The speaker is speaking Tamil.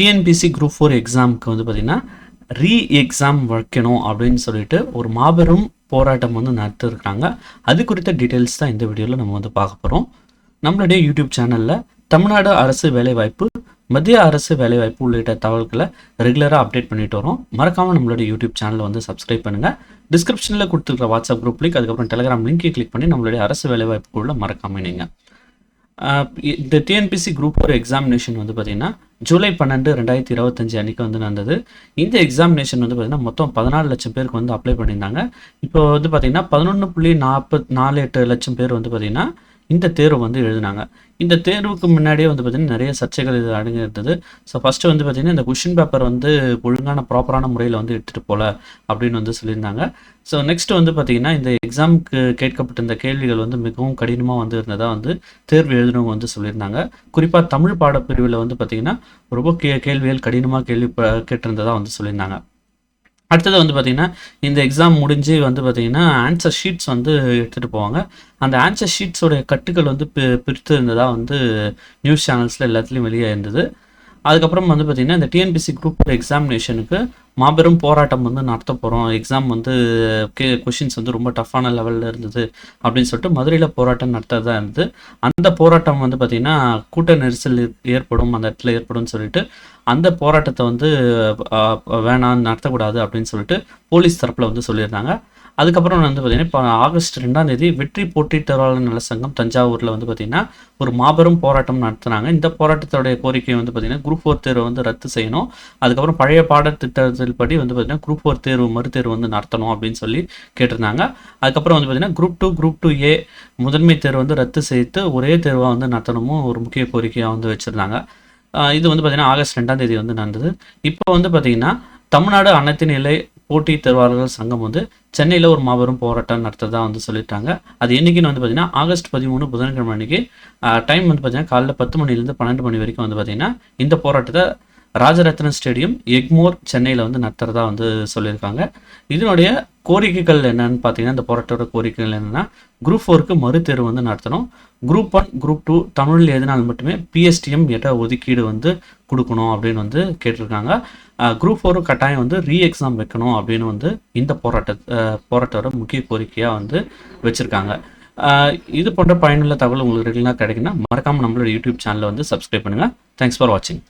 டிஎன்பிசி குரூப் ஃபோர் எக்ஸாமுக்கு வந்து பார்த்திங்கன்னா ரீ எக்ஸாம் வைக்கணும் அப்படின்னு சொல்லிட்டு ஒரு மாபெரும் போராட்டம் வந்து நடத்திருக்கிறாங்க அது குறித்த டீட்டெயில்ஸ் தான் இந்த வீடியோவில் நம்ம வந்து பார்க்க போகிறோம் நம்மளுடைய யூடியூப் சேனலில் தமிழ்நாடு அரசு வேலைவாய்ப்பு மத்திய அரசு வேலைவாய்ப்பு உள்ளிட்ட தகவல்களை ரெகுலராக அப்டேட் பண்ணிட்டு வரோம். மறக்காமல் நம்மளுடைய யூடியூப் சேனலை வந்து சப்ஸ்கிரைப் பண்ணுங்கள் டிஸ்கிரிப்ஷனில் கொடுத்துருக்க வாட்ஸ்அப் குரூப் லிங்க் அதுக்கப்புறம் டெலிகிராம் லிங்க்கை கிளிக் பண்ணி நம்மளுடைய அரசு வேலைவாய்ப்புக்குள்ள மறக்காமல் நீங்கள் இந்த டிஎன்பிசி குரூப் ஒரு எக்ஸாமினேஷன் வந்து பார்த்திங்கன்னா ஜூலை பன்னெண்டு ரெண்டாயிரத்தி இருபத்தஞ்சி அன்றைக்கி வந்து நடந்தது. இந்த எக்ஸாமினேஷன் வந்து பார்த்தீங்கன்னா மொத்தம் பதினாலு லட்சம் பேருக்கு வந்து அப்ளை பண்ணியிருந்தாங்க. இப்போ வந்து பார்த்திங்கன்னா பதினொன்று புள்ளி நாற்பத் நாலு எட்டு லட்சம் பேர் வந்து பார்த்திங்கன்னா இந்த தேர்வு வந்து எழுதினாங்க. இந்த தேர்வுக்கு முன்னாடியே வந்து பார்த்திங்கன்னா நிறைய சர்ச்சைகள் இது அடங்கி இருந்தது ஸோ ஃபஸ்ட்டு வந்து பார்த்திங்கன்னா இந்த கொஷின் பேப்பர் வந்து ஒழுங்கான ப்ராப்பரான முறையில் வந்து எடுத்துகிட்டு போகல அப்படின்னு வந்து சொல்லியிருந்தாங்க. ஸோ நெக்ஸ்ட் வந்து பார்த்திங்கன்னா இந்த எக்ஸாமுக்கு கேட்கப்பட்ட இந்த கேள்விகள் வந்து மிகவும் கடினமாக வந்து இருந்ததாக வந்து தேர்வு எழுதினவங்க வந்து சொல்லியிருந்தாங்க. குறிப்பாக தமிழ் பாடப்பிரிவில் வந்து பார்த்திங்கன்னா ரொம்ப கே கேள்விகள் கடினமாக கேள்வி ப- வந்து சொல்லியிருந்தாங்க. அடுத்தது வந்து பார்த்திங்கன்னா இந்த எக்ஸாம் முடிஞ்சு வந்து பார்த்திங்கன்னா ஆன்சர் ஷீட்ஸ் வந்து எடுத்துகிட்டு போவாங்க. அந்த ஆன்சர் ஷீட்ஸோடைய கட்டுகள் வந்து பி பிரித்து இருந்ததாக வந்து நியூஸ் சேனல்ஸில் எல்லாத்துலேயும் வெளியே இருந்தது. அதுக்கப்புறம் வந்து பார்த்திங்கன்னா இந்த டிஎன்பிசி குரூப் எக்ஸாமினேஷனுக்கு மாபெரும் போராட்டம் வந்து நடத்த போகிறோம் எக்ஸாம் வந்து கே கொஷின்ஸ் வந்து ரொம்ப டஃப்பான லெவலில் இருந்தது அப்படின்னு சொல்லிட்டு மதுரையில் போராட்டம் நடத்ததாக இருந்தது. அந்த போராட்டம் வந்து பார்த்திங்கன்னா கூட்ட நெரிசல் ஏற்- ஏற்படும் அந்த இடத்துல ஏற்படும்னு சொல்லிட்டு அந்த போராட்டத்தை வந்து வேணாம் நடத்தக்கூடாது அப்படின்னு சொல்லிட்டு போலீஸ் தரப்பில் வந்து சொல்லியிருந்தாங்க. அதுக்கப்புறம் வந்து பார்த்திங்கன்னா இப்போ ஆகஸ்ட் ரெண்டாம் தேதி வெற்றி போட்டித்தராளர் நல சங்கம் தஞ்சாவூரில் வந்து பார்த்திங்கன்னா ஒரு மாபெரும் போராட்டம் நடத்துனாங்க. இந்த போராட்டத்தோடைய கோரிக்கை வந்து பார்த்திங்கன்னா குரூப் ஃபோர் தேர்வை வந்து ரத்து செய்யணும். அதுக்கப்புறம் பழைய பாடத்திட்டத்தில் படி வந்து பார்த்திங்கன்னா குரூப் ஃபோர் தேர்வு மறுதேர்வு வந்து நடத்தணும் அப்படின்னு சொல்லி கேட்டிருந்தாங்க. அதுக்கப்புறம் வந்து பார்த்திங்கன்னா group two group two A முதன்மை தேர்வு வந்து ரத்து செய்து ஒரே தேர்வாக வந்து நடத்தணுமும் ஒரு முக்கிய கோரிக்கையாக வந்து வச்சுருந்தாங்க. இது வந்து பார்த்திங்கன்னா ஆகஸ்ட் ரெண்டாம் தேதி வந்து நடந்தது. இப்போ வந்து பார்த்திங்கன்னா தமிழ்நாடு அனைத்து நிலை போட்டி தேர்வாளர்கள் சங்கம் வந்து சென்னையில் ஒரு மாபெரும் போராட்டம் நடத்துறதா வந்து சொல்லிட்டாங்க அது என்னைக்குன்னு வந்து பார்த்தீங்கன்னா ஆகஸ்ட் பதிமூணு புதன்கிழமை அன்னைக்கு டைம் வந்து பார்த்தீங்கன்னா காலைல பத்து மணிலேருந்து பன்னெண்டு மணி வரைக்கும் வந்து பார்த்தீங்கன்னா இந்த போராட்டத்தை ராஜரத்ன ஸ்டேடியம் எக்மோர் சென்னையில் வந்து நடத்துறதா வந்து சொல்லியிருக்காங்க. இதனுடைய கோரிக்கைகள் என்னன்னு பார்த்தீங்கன்னா இந்த போராட்டோட கோரிக்கைகள் என்னென்னா குரூப் ஃபோருக்கு மறுதேர்வு வந்து நடத்தணும். குரூப் ஒன் குரூப் டூ தமிழில் எழுதினால் மட்டுமே பிஎஸ்டிஎம் இட ஒதுக்கீடு வந்து கொடுக்கணும் அப்படின்னு வந்து கேட்டிருக்காங்க. குரூப் ஃபோரும் கட்டாயம் வந்து ரீ எக்ஸாம் வைக்கணும் அப்படின்னு வந்து இந்த போராட்ட போராட்டோட போராட்டத்தோட முக்கிய கோரிக்கையாக வந்து வச்சுருக்காங்க. இது போன்ற பயனுள்ள தகவல் உங்களுக்கு ரெகுலராக கிடைக்குன்னா மறக்காமல் நம்மளோட யூடியூப் சேனலை வந்து சப்ஸ்கிரைப் பண்ணுங்கள் தேங்க்ஸ் ஃபார் வாட்சிங்